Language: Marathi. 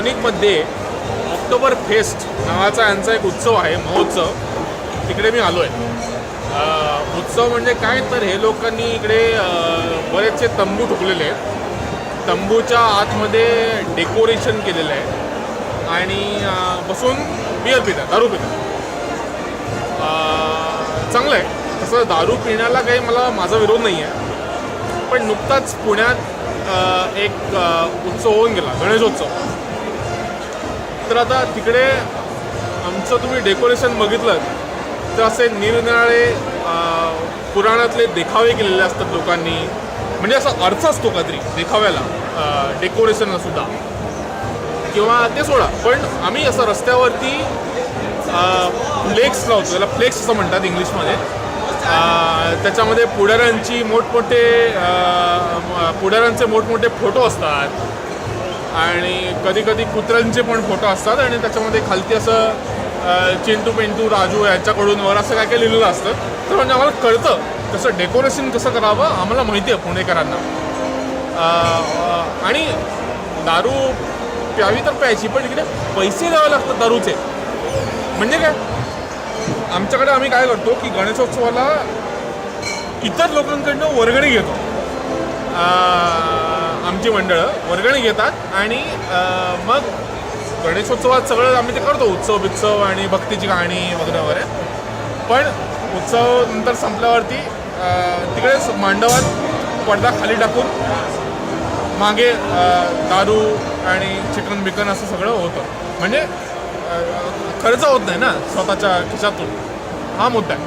म्युनिकमध्ये ऑक्टोबर फेस्ट नावाचा यांचा एक उत्सव आहे महोत्सव. तिकडे मी आलो आहे उत्सव म्हणजे काय? तर हे लोकांनी इकडे बरेचसे तंबू ठोकलेले आहेत. तंबूच्या आतमध्ये डेकोरेशन केलेलं आहे. आणि बसून बिअर पितात दारू पितात. चांगलं आहे. तसं दारू पिण्याला काही मला माझा विरोध नाही आहे पण नुकताच पुण्यात एक उत्सव होऊन गेला गणेशोत्सव. तर आता तिकडे आमचं तुम्ही डेकोरेशन बघितलं तर असे निरनिराळे पुराणातले देखावे केलेले असतात लोकांनी. म्हणजे असा अर्थ असतो काहीतरी देखाव्याला डेकोरेशनला सुद्धा. किंवा ते सोडा पण आम्ही असं रस्त्यावरती फ्लेक्स लावतो त्याला फ्लेक्स असं म्हणतात इंग्लिशमध्ये. त्याच्यामध्ये पुढाऱ्यांची मोठमोठे पुढाऱ्यांचे मोठमोठे फोटो असतात. आणि कधी कधी कुत्र्यांचे पण फोटो असतात आणि त्याच्यामध्ये खालती असं चिंटू पेंटू राजू यांच्याकडून वर असं काय काय लिहिलेलं असतं. तर म्हणजे आम्हाला कळतं तसं डेकोरेशन कसं करावं आम्हाला माहिती आहे पुणेकरांना. आणि दारू प्यावी तर प्यायची पण इकडे पैसे द्यावे लागतात दारूचे. म्हणजे काय? आमच्याकडे आम्ही काय करतो की गणेशोत्सवाला इतर लोकांकडनं वर्गणी घेतो. आमची मंडळं वर्गणी घेतात आणि मग गणेशोत्सवात सगळं आम्ही ते करतो उत्सव बित्सव आणि भक्तीची गाणी वगैरे वगैरे. पण उत्सव नंतर संपल्यावरती तिकडे तिकडेच मांडवात पडदा खाली टाकून मागे दारू आणि चिकन बिकन असं सगळं होतं. म्हणजे खर्च होत नाही ना स्वतःच्या खिशातून. हा मुद्दा आहे.